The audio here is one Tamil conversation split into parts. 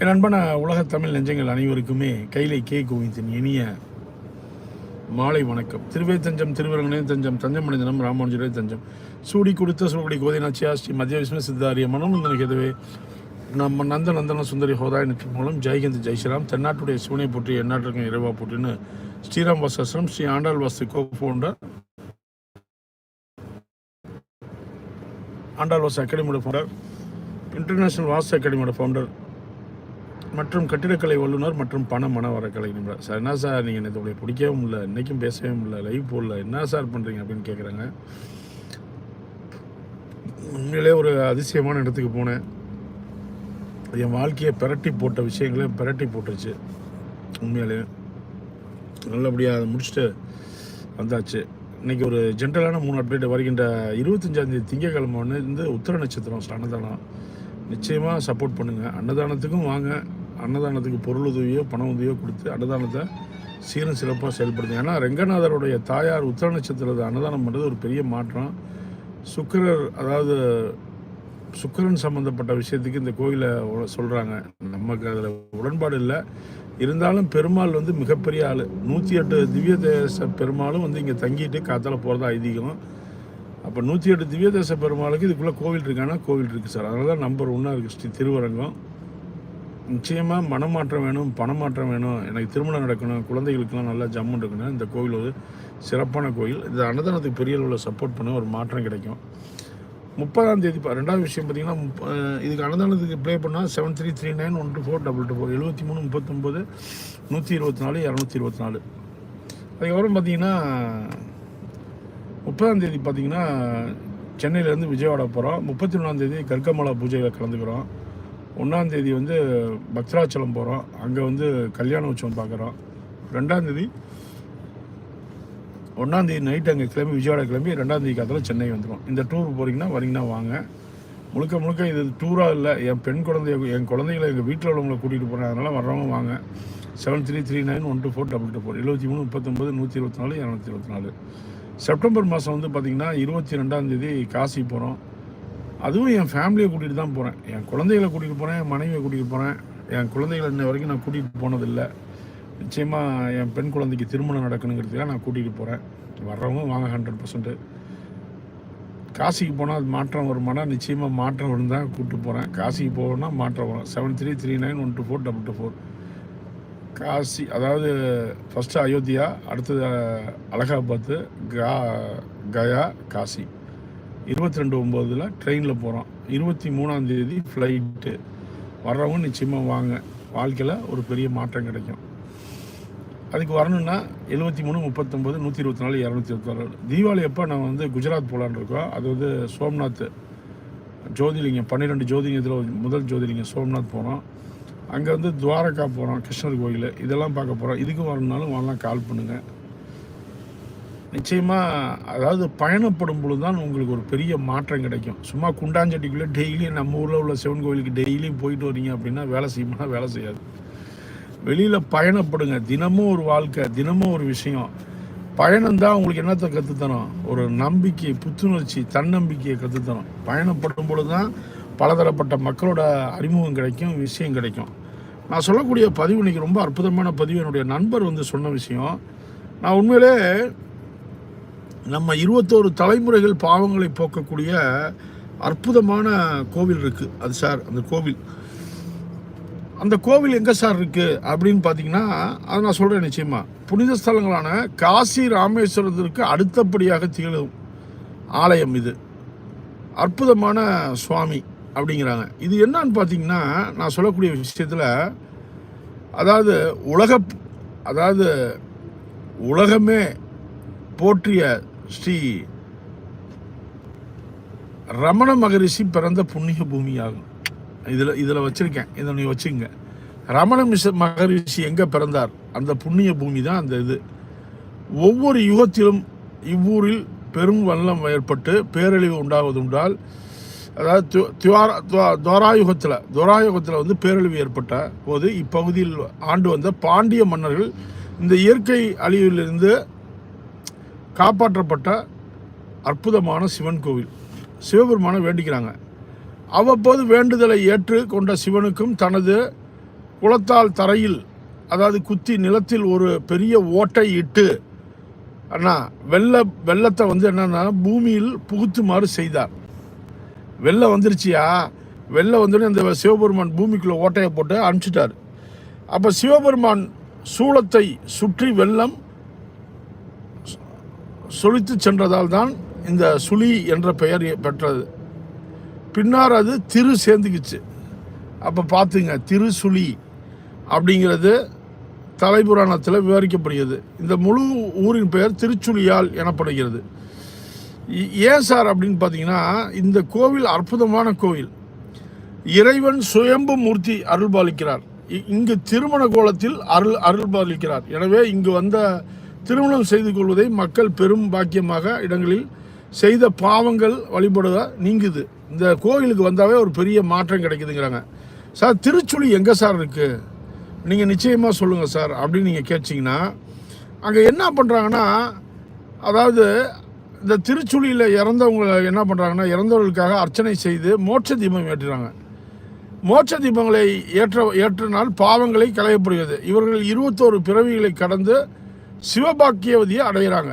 என் அன்பான உலக தமிழ் நெஞ்சங்கள் அனைவருக்குமே கைலை கே கோவிந்தின் இனிய மாலை வணக்கம். திருவே தஞ்சம் திருவரங்கனே தஞ்சம் தஞ்சம் மனிதனம் ராமானுஜரே தஞ்சம் சூடி கொடுத்த சூடி கோதினாச்சியா ஸ்ரீ மத்திய விஷ்ணு சித்தாரிய மனோநந்தன கேதுவே நம்ம நந்த நந்தன சுந்தரி ஹோதாய் நட்சி மூலம் ஜெய்ஹிந்த் ஜெய்ஸ்ராம் தென்னாட்டுடைய சிவனை போற்றி எந்நாட்டிற்கும் இறைவா போற்றின்னு ஸ்ரீராம் வாசாசிரம் ஸ்ரீ ஆண்டாள் வாஸ்து கோ ஃபவுண்டர் ஆண்டாள் வாசு அகாடமியோட ஃபவுண்டர் இன்டர்நேஷனல் வாஸ்து அகாடமியோட ஃபவுண்டர் மற்றும் கட்டிடக்கலை வல்லுநர் மற்றும் பண மன வரக்கலை நிபுணர். சார் என்ன சார் நீங்கள் நேற்று உங்களை பிடிக்கவும் முடியல இன்றைக்கும் பேசவே முடியல லைவ் போடல. என்ன சார் பண்ணுறீங்க அப்படின்னு கேட்குறாங்க உண்மையிலே ஒரு அதிசயமான இடத்துக்கு போனேன். என் வாழ்க்கையை பிரட்டி போட்ட விஷயங்களே பிரட்டி போட்டுருச்சு. உண்மையிலே. நல்லபடியாக அதை முடிச்சுட்டு வந்தாச்சு. இன்னைக்கு ஒரு ஜென்ரலான மூணு அப்டேட் வருகின்ற இருபத்தஞ்சாந்தேதி திங்கக்கிழமை வந்து உத்தர நட்சத்திரம் அன்னதானம் நிச்சயமாக சப்போர்ட் பண்ணுங்கள் அன்னதானத்துக்கும் வாங்க. அன்னதானத்துக்கு பொருள் உதவியோ பண உதவியோ கொடுத்து அன்னதானத்தை சீரும் சிறப்பாக செயல்படுத்துங்க. ஏன்னா ரெங்கநாதருடைய தாயார் உத்திர நட்சத்திரத்தை அன்னதானம் பண்ணுறது ஒரு பெரிய மாற்றம். சுக்கிரர் அதாவது சுக்கிரன் சம்மந்தப்பட்ட விஷயத்துக்கு இந்த கோயிலை சொல்கிறாங்க நமக்கு அதில் உடன்பாடு இல்லை. இருந்தாலும் பெருமாள் வந்து மிகப்பெரிய ஆள். நூற்றி எட்டு திவ்ய தேச பெருமாளும் வந்து இங்கே தங்கிட்டு காத்தால் போகிறதா ஐதீகம். அப்போ நூற்றி எட்டு திவ்ய தேச பெருமாளுக்கு இதுக்குள்ளே கோவில் இருக்கானா கோவில் இருக்குது சார். அதனால தான் நம்பர் ஒன்றா இருக்குது ஸ்ரீ திருவரங்கம். நிச்சயமாக மனமாற்றம் வேணும் பணமாற்றம் வேணும். எனக்கு திருமணம் நடக்கணும் குழந்தைகளுக்கெல்லாம் நல்லா ஜம்மு இருக்கணும். இந்த கோவில் ஒரு சிறப்பான கோயில் இந்த அன்னதானத்துக்கு பெரிய அளவில் சப்போர்ட் பண்ண ஒரு மாற்றம் கிடைக்கும். முப்பதாம் தேதி ரெண்டாவது விஷயம் பார்த்தீங்கன்னா முப்ப- இதுக்கு அன்னதானத்துக்கு ப்ளே பண்ணால் seven three three nine one two four double two four எழுபத்தி மூணு முப்பத்தொம்போது நூற்றி இருபத்தி நாலு இரநூத்தி இருபத்தி நாலு. அதுக்கப்புறம் பார்த்தீங்கன்னா முப்பதாம் தேதி பார்த்தீங்கன்னா சென்னையிலேருந்து விஜயவாடா போகிறோம் முப்பத்தி ஒன்றாந்தேதி கற்கமலா பூஜையில் கலந்துக்கிறோம். ஒன்றாந்தேதி வந்து பக்தராச்சலம் போகிறோம் அங்கே வந்து கல்யாண உற்சவம் பார்க்குறோம் ரெண்டாந்தேதி ஒன்றாந்தேதி நைட் அங்கே கிளம்பி விஜயவாடா கிளம்பி ரெண்டாந்தேதி காலத்தில் சென்னை வந்துடும் இந்த டூர் போகிறீங்கன்னா வரீங்கன்னா வாங்க. முழுக்க முழுக்க இது டூராக இல்லை. என் பெண் குழந்தைய என் குழந்தைகளை எங்கள் வீட்டில் உள்ளவங்களை கூட்டிகிட்டு போகிறேன் அதனால் வர்றவங்க வாங்க. Seven three three nine one two four double two four எழுபத்தி மூணு முப்பத்தொம்பது நூற்றி இருபத்தி நாலு இரநூத்தி இருபத்தி நாலு. செப்டம்பர் மாதம் வந்து பார்த்திங்கன்னா இருபத்தி ரெண்டாந்தேதி காசி போகிறோம் அதுவும் என் ஃபேமிலியை கூட்டிகிட்டு தான் போகிறேன் என் குழந்தைகளை கூட்டிகிட்டு போகிறேன் என் மனைவியை கூட்டிகிட்டு போகிறேன் என் குழந்தைகளை இன்ன வரைக்கும் நான் கூட்டிகிட்டு போனதில்லை. நிச்சயமாக என் பெண் குழந்தைக்கு திருமணம் நடக்கணுங்கிறதுக்காக நான் கூட்டிகிட்டு போகிறேன் வர்றவங்க வாங்க ஹண்ட்ரட் பர்சன்ட்டு காசிக்கு போனால் அது மாற்றம் வருமானா நிச்சயமாக மாற்றம் வரும் தான் கூப்பிட்டு போகிறேன் காசிக்கு போகணும்னா மாற்றம் வரும். Seven three three nine one two four double two four Kashi அதாவது ஃபஸ்ட்டு அயோத்தியா அடுத்தது அலகாபாத்து கா கயா காசி. இருபத்தி ரெண்டு ஒம்போதில் ட்ரெயினில் போகிறோம் இருபத்தி மூணாந்தேதி ஃப்ளைட்டு வர்றவங்க நிச்சயமாக வாங்க. வாழ்க்கையில் ஒரு பெரிய மாற்றம் கிடைக்கும். அதுக்கு வரணும்னா எழுபத்தி மூணு முப்பத்தொம்போது நூற்றி இருபத்தி நாலு இரநூத்தி இருபத்தாறு தீபாவளி அப்போ நான் வந்து குஜராத் போகலான்னு இருக்கோம் அது வந்து சோம்நாத் ஜோதிலிங்கம் பன்னிரெண்டு ஜோதிலிங்கத்தில் முதல் ஜோதிலிங்கம் சோம்நாத் போகிறோம் அங்கே வந்து துவாரகா போகிறோம் கிருஷ்ணர் கோயில். இதெல்லாம் பார்க்க போகிறோம் இதுக்கு வரணுனாலும் வரலாம் கால் பண்ணுங்கள் நிச்சயமாக அதாவது பயணப்படும் பொழுது தான் உங்களுக்கு ஒரு பெரிய மாற்றம் கிடைக்கும். சும்மா குண்டாஞ்சட்டிக்குள்ளே டெய்லியும் நம்ம ஊரில் உள்ள சிவன் கோவிலுக்கு டெய்லியும் போயிட்டு வரீங்க அப்படின்னா வேலை செய்யுமா வேலை செய்யாது. வெளியில் பயணப்படுங்க. தினமும் ஒரு வாழ்க்கை தினமும் ஒரு விஷயம். பயணம் தான் உங்களுக்கு என்னத்தை கற்றுத்தரும் ஒரு நம்பிக்கை புத்துணர்ச்சி தன்னம்பிக்கையை கற்றுத்தரும் பயணப்படும் பொழுது தான் பலதரப்பட்ட மக்களோட அறிமுகம் கிடைக்கும் விஷயம் கிடைக்கும். நான் சொல்லக்கூடிய பதிவு இன்றைக்கி ரொம்ப அற்புதமான பதிவு. என்னுடைய நண்பர் வந்து சொன்ன விஷயம். நான் உண்மையிலே நம்ம இருபத்தோரு தலைமுறைகள் பாவங்களை போக்கக்கூடிய அற்புதமான கோவில் இருக்குது அது சார் அந்த கோவில். அந்த கோவில் எங்கே சார் இருக்குது அப்படின்னு பார்த்தீங்கன்னா அதை நான் சொல்கிறேன் நிச்சயமாக புனித ஸ்தலங்களான காசி ராமேஸ்வரத்திற்கு அடுத்தபடியாக திகழும் ஆலயம் இது. அற்புதமான சுவாமி அப்படிங்கிறாங்க. இது என்னன்னு பார்த்தீங்கன்னா நான் சொல்லக்கூடிய விஷயத்தில் அதாவது உலக அதாவது உலகமே போற்றிய ஸ்ரீ ரமண மகரிஷி பிறந்த புண்ணிய பூமியாகும். இதில் இதில் வச்சுருக்கேன். இதை நீ வச்சுங்க. ரமண மிஷ மகரிஷி எங்கே பிறந்தார்? அந்த புண்ணிய பூமி தான் அந்த இது. ஒவ்வொரு யுகத்திலும் இவ்வூரில் பெரும் வல்லம் ஏற்பட்டு பேரழிவு உண்டாவதுண்டால் அதாவது துவார துவாரா துவாராயுகத்தில் துவாராயுகத்தில் வந்து பேரழிவு ஏற்பட்ட போது இப்பகுதியில் ஆண்டு வந்த பாண்டிய மன்னர்கள் இந்த இயற்கை அழிவிலிருந்து காப்பாற்றப்பட்ட அற்புதமான சிவன் கோவில். சிவபெருமானை வேண்டிக்கிறாங்க. அவ்வப்போது வேண்டுதலை ஏற்று கொண்ட சிவனுக்கும் தனது குளத்தால் தரையில் அதாவது குத்தி நிலத்தில் ஒரு பெரிய ஓட்டை இட்டு அண்ணா வெள்ள வெள்ளத்தை வந்து என்னன்னா பூமியில் புகுத்துமாறு செய்தார். வெள்ளம் வந்துருச்சியா? வெள்ளம் வந்துட்டு அந்த சிவபெருமான் பூமிக்குள்ளே ஓட்டையை போட்டு அனுப்பிச்சிட்டார். அப்போ சிவபெருமான் சூளத்தை சுற்றி வெள்ளம் சொலித்து சென்றதால் தான் இந்த சுழி என்ற பெயர் பெற்றது. பின்னார் அது திரு சேர்ந்துக்குச்சு. அப்போ பார்த்துங்க திருசுழி அப்படிங்கிறது தலைபுராணத்தில் விவரிக்கப்படுகிறது. இந்த முழு ஊரின் பெயர் திருச்சுழியால் எனப்படுகிறது. இ- ஏன் சார் அப்படின்னு பார்த்தீங்கன்னா இந்த கோவில் அற்புதமான கோவில். இறைவன் சுயம்பு மூர்த்தி அருள்பாலிக்கிறார். இ- இங்கு திருமண கோலத்தில் அருள் அருள்பாலிக்கிறார். எனவே இங்கு வந்த திருமணம் செய்து கொள்வதை மக்கள் பெரும் பாக்கியமாக இடங்களில் செய்த பாவங்கள் வழிபடுவ நீங்குது. இந்த கோவிலுக்கு வந்தாவே ஒரு பெரிய மாற்றம் கிடைக்குதுங்கிறாங்க. சார் திருச்சுழி எங்கே சார் இருக்குது நீங்கள் நிச்சயமாக சொல்லுங்கள் சார் அப்படின்னு நீங்கள் கேட்டிங்கன்னா அங்கே என்ன பண்ணுறாங்கன்னா அதாவது இந்த திருச்சுழியில் இறந்தவங்க என்ன பண்ணுறாங்கன்னா இறந்தவர்களுக்காக அர்ச்சனை செய்து மோட்ச தீபம் ஏற்றுறாங்க. மோட்ச தீபங்களை ஏற்ற ஏற்றினால் பாவங்களை களையப்படுகிறது. இவர்கள் இருபத்தோரு பிறவிகளை கடந்து சிவபாக்கியவதியை அடைகிறாங்க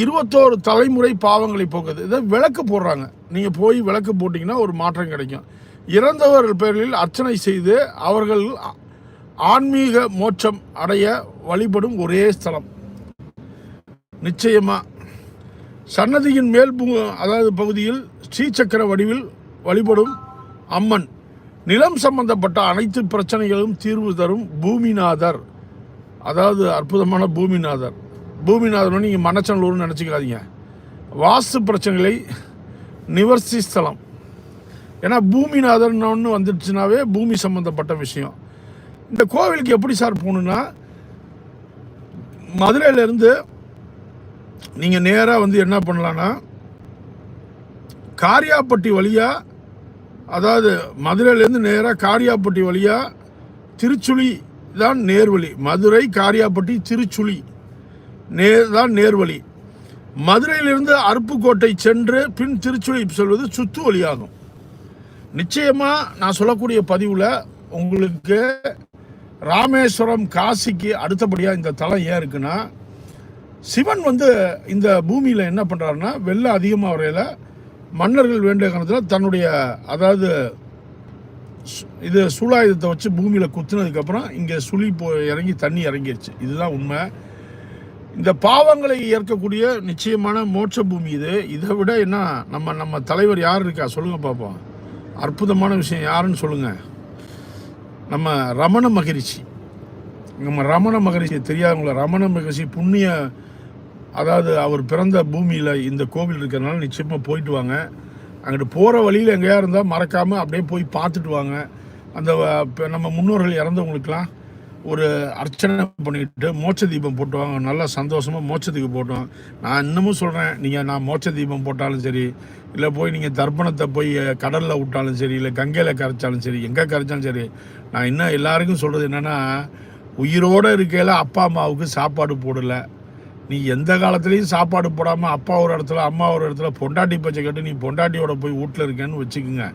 இருபத்தோரு தலைமுறை பாவங்களை போக்குது. இதை விளக்கு போடுறாங்க. நீங்கள் போய் விளக்கு போட்டிங்கன்னா ஒரு மாற்றம் கிடைக்கும். இறந்தவர்கள் பேரில் அர்ச்சனை செய்து அவர்கள் ஆன்மீக மோட்சம் அடைய வழிபடும் ஒரே ஸ்தலம். நிச்சயமாக சன்னதியின் மேல் அதாவது பகுதியில் ஸ்ரீசக்கர வடிவில் வழிபடும் அம்மன். நிலம் சம்பந்தப்பட்ட அனைத்து பிரச்சனைகளும் தீர்வு தரும் பூமிநாதர். அதாவது அற்புதமான பூமிநாதர். பூமிநாதர் நீங்கள் மனச்சனலூர்னு நினச்சிக்காதீங்க. வாஸ்து பிரச்சனைகளை நிவர்த்தி ஸ்தலம். ஏன்னா பூமிநாதர்னு ஒன்று வந்துடுச்சுனாவே பூமி சம்மந்தப்பட்ட விஷயம். இந்த கோவிலுக்கு எப்படி சார் போகணுன்னா மதுரையிலேருந்து நீங்கள் நேராக வந்து என்ன பண்ணலான்னா காரியாப்பட்டி வழியாக அதாவது மதுரையிலேருந்து நேராக காரியாப்பட்டி வழியாக திருச்சுழி தான் நேர்வழி. மதுரை காரியாப்பட்டி திருச்சுழி. நேர் தான் நேர்வழி. மதுரையிலிருந்து அருப்புக்கோட்டை சென்று பின் திருச்சுழி செல்வது சுத்து வழியாகும். நிச்சயமாக நான் சொல்லக்கூடிய பதிவில் உங்களுக்கு ராமேஸ்வரம் காசிக்கு அடுத்தபடியாக இந்த தலம் ஏன் இருக்குன்னா சிவன் வந்து இந்த பூமியில் என்ன பண்ணுறாருன்னா வெள்ளம் அதிகமாக வரையில் மன்னர்கள் வேண்டிய காரணத்தில் தன்னுடைய அதாவது இது சூலாயுதத்தை வச்சு பூமியில் குத்துனதுக்கப்புறம் இங்கே சுழி போ இறங்கி தண்ணி இறங்கிருச்சு. இதுதான் உண்மை. இந்த பாவங்களை ஏற்கக்கூடிய நிச்சயமான மோட்ச பூமி இது. இதை விட என்ன நம்ம நம்ம தலைவர் யார் இருக்கா? சொல்லுங்கள் பார்ப்போம் அற்புதமான விஷயம் யாருன்னு சொல்லுங்கள் நம்ம ரமண மகரிஷி. நம்ம ரமண மகரிஷி தெரியாதவங்கள ரமண மகரிஷி புண்ணிய அதாவது அவர் பிறந்த பூமியில் இந்த கோவில் இருக்கிறதுனால நிச்சயமாக போயிட்டு வாங்க. அங்கிட்டு போகிற வழியில் எங்கேயா இருந்தால் மறக்காமல் அப்படியே போய் பார்த்துட்டு வாங்க. அந்த இப்போ நம்ம முன்னோர்கள் இறந்தவங்களுக்கெல்லாம் ஒரு அர்ச்சனை பண்ணிட்டு மோட்ச தீபம் போட்டுவாங்க. நல்லா சந்தோஷமாக மோட்சத்துக்கு போட்டோம் நான் இன்னமும் சொல்கிறேன் நீங்கள் நான் மோட்ச தீபம் போட்டாலும் சரி இல்லை போய் நீங்கள் தர்ப்பணத்தை போய் கடலில் விட்டாலும் சரி இல்லை கங்கையில் கரைச்சாலும் சரி எங்கே கரைச்சாலும் சரி நான் இன்னும் எல்லாருக்கும் சொல்கிறது என்னென்னா உயிரோடு இருக்கையில் அப்பா அம்மாவுக்கு சாப்பாடு போடலை. நீ எந்த காலத்துலேயும் சாப்பாடு போடாமல் அப்பா ஒரு இடத்துல அம்மா ஒரு இடத்துல பொண்டாட்டி பச்சை கட்டு நீ பொண்டாட்டியோட போய் வீட்டில் இருக்கேன்னு வச்சுக்கோங்க.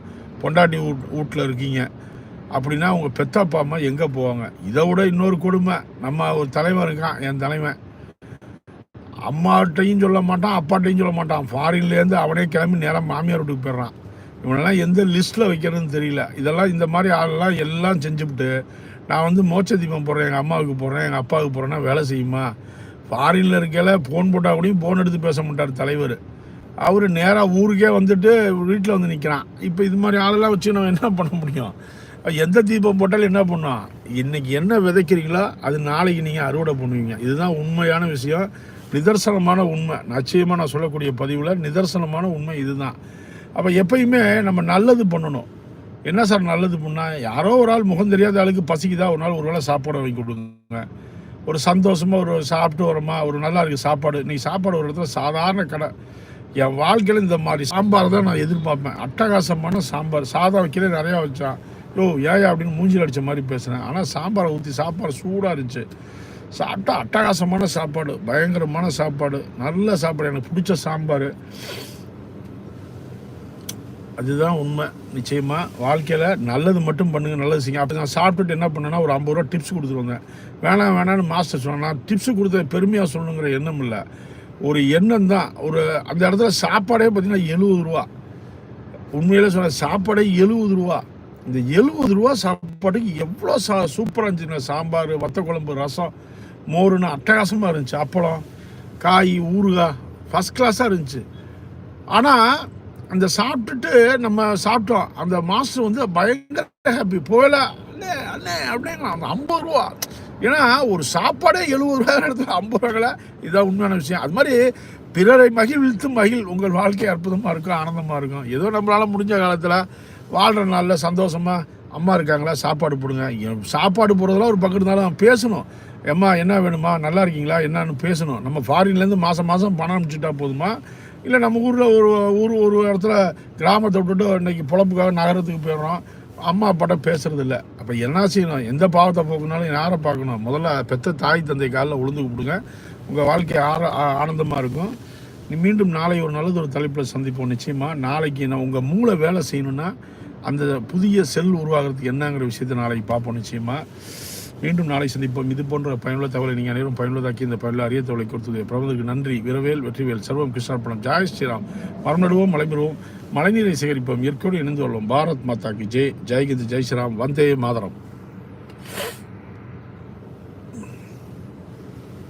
பொண்டாட்டி வீட் வீட்டில் இருக்கீங்க. அப்படின்னா உங்கள் பெத்தப்பா அம்மா எங்கே போவாங்க? இதை விட இன்னொரு கொடுமை. நம்ம ஒரு தலைவன் இருக்கான் என் தலைவன். அம்மாட்டையும் சொல்ல மாட்டான் அப்பாட்டையும் சொல்ல மாட்டான். ஃபாரின்லேருந்து அவனே கிளம்பி நேரம் மாமியார் வீட்டுக்கு போயிடுறான். இவனெல்லாம் எந்த லிஸ்ட்டில் வைக்கிறதுன்னு தெரியல. இதெல்லாம் இந்த மாதிரி ஆளெல்லாம் எல்லாம் செஞ்சுவிட்டு நான் வந்து மோட்ச தீபம் போடுறேன் எங்கள் அம்மாவுக்கு போடுறேன் எங்கள் அப்பாவுக்கு போடுறேன்னா வேலை செய்யுமா? ஃபாரினில் இருக்கையில ஃபோன் போட்டால் கூடயும் ஃபோன் எடுத்து பேச மாட்டார் தலைவர். அவர் நேராக ஊருக்கே வந்துட்டு வீட்டில் வந்து நிற்கிறான் இப்போ இது மாதிரி ஆளெல்லாம் வச்சு நம்ம என்ன பண்ண முடியும்? எந்த தீபம் போட்டாலும் என்ன பண்ணோம் இன்றைக்கி என்ன விதைக்கிறீங்களோ அது நாளைக்கு நீங்கள் அறுவடை பண்ணுவீங்க. இதுதான் உண்மையான விஷயம். நிதர்சனமான உண்மை. நிச்சயமாக நான் சொல்லக்கூடிய பதிவில் நிதர்சனமான உண்மை இதுதான். அப்போ எப்பயுமே நம்ம நல்லது பண்ணணும். என்ன சார் நல்லது பண்ணால் யாரோ ஒரு ஆள் முகம் தெரியாத ஆளுக்கு பசிக்குதா? ஒரு நாள் ஒரு வேளை சாப்பாடு வாங்கி கொடுங்க. ஒரு சந்தோஷமாக ஒரு சாப்பிட்டு வரோமா ஒரு நல்லா இருக்குது சாப்பாடு. நீ சாப்பாடு ஒரு இடத்துல சாதாரண கடை. என் வாழ்க்கையில் இந்த மாதிரி சாம்பார் தான் நான் எதிர்பார்ப்பேன். அட்டகாசமான சாம்பார். சாதம் வைக்கிறே நிறையா வச்சான். யோ ஏயா அப்படின்னு மூஞ்சில் அடித்த மாதிரி பேசுகிறேன் ஆனால் சாம்பாரை ஊற்றி சாப்பாடு சூடாக இருந்துச்சு. சாப்பிட்டா அட்டகாசமான சாப்பாடு பயங்கரமான சாப்பாடு. நல்ல சாப்பாடு. எனக்கு பிடிச்ச சாம்பார். அதுதான் உண்மை. நிச்சயமாக வாழ்க்கையில் நல்லது மட்டும் பண்ணுங்க நல்லது செய்யுங்க. அப்போ நான் சாப்பிட்டுட்டு என்ன பண்ணேன்னா ஒரு ஐம்பது ரூபா டிப்ஸ் கொடுத்துருவேன் வேணாம் வேணாம்னு மாஸ்டர் சொன்னால் நான் கொடுத்த பெருமையாக சொல்லணுங்கிற எண்ணம் இல்லை. ஒரு எண்ணம் தான். ஒரு அந்த இடத்துல சாப்பாடே பார்த்தீங்கன்னா எழுபது ரூபா. உண்மையிலே சொன்ன சாப்பாடே எழுபது ரூபா. இந்த எழுபது ரூபா சாப்பாட்டுக்கு எவ்வளோ சா சூப்பராக இருந்துச்சுங்க சாம்பார் வத்த குழம்பு ரசம் மோருன்னு அட்டகாசமாக இருந்துச்சு. அப்பளம் காய் ஊறுகாய் ஃபஸ்ட் கிளாஸாக இருந்துச்சு. ஆனால் அந்த சாப்பிட்டுட்டு நம்ம சாப்பிட்டோம். அந்த மாஸ்டர் வந்து பயங்கர ஹாப்பி போயில அண்ணே அண்ணே அப்படிங்க அந்த ஐம்பது ரூபா. ஏன்னா ஒரு சாப்பாடே எழுபது ரூபா இடத்துல ஐம்பது ரூபாய்கள இதான் உண்மையான விஷயம். அது மாதிரி பிறரை மகிழ்வித்து மகிழ் உங்கள் வாழ்க்கை அற்புதமாக இருக்கும் ஆனந்தமாக இருக்கும். ஏதோ நம்மளால் முடிஞ்ச காலத்தில் வாழ்கிற நாளில் சந்தோஷமாக அம்மா இருக்காங்களா சாப்பாடு போடுங்க. சாப்பாடு போடுறதெல்லாம் ஒரு பக்கம் இருந்தாலும் பேசணும். எம்மா என்ன வேணுமா? நல்லா இருக்கீங்களா? என்னன்னு பேசணும். நம்ம ஃபாரின்லேருந்து மாதம் மாதம் பணம் அனுப்பிச்சிட்டா போதுமா? இல்லை நம்ம ஊரில் ஒரு ஊர் ஒரு இடத்துல கிராமத்தை விட்டுட்டு இன்றைக்கி பொழப்புக்காக நகரத்துக்கு போயிடுறோம். அம்மா படம் பேசுறது இல்லை அப்போ என்ன செய்யணும்? எந்த பாவத்தை போக்குனாலும் யாரை பார்க்கணும்? முதல்ல பெத்த தாய் தந்தை காலில் உளுந்து கொடுங்க உங்கள் வாழ்க்கை ஆர ஆ- ஆனந்தமாக இருக்கும். நீ மீண்டும் நாளை ஒரு நல்லது ஒரு தலைப்பில் சந்திப்போம் நிச்சயமாக நாளைக்கு நான் உங்கள் மூளை வேலை செய்யணும்னா அந்த புதிய செல் உருவாகிறதுக்கு என்னங்கிற விஷயத்தை நாளைக்கு பார்ப்போம் நிச்சயமாக மீண்டும் நாளை சந்திப்போம். இது போன்ற பயனுள்ள தகவலை நீங்கள் அனைவரும் பயனுள்ளதாக்கி இந்த பயனுள்ள அரிய தகவலை கொடுத்தது. பிரபந்தருக்கு நன்றி. விரவேல் வெற்றிவேல் சர்வம் கிருஷ்ணார்ப்பணம் ஜாய் ஸ்ரீராம். மரம் நடுவோம் மழைநீரை சேகரிப்போம். இயற்கையோடு இணைந்து கொள்வோம். பாரத் மாதாக்கு ஜெய் ஜெய்கிந்த் ஜெய் ஸ்ரீராம். வந்தே மாதரம்.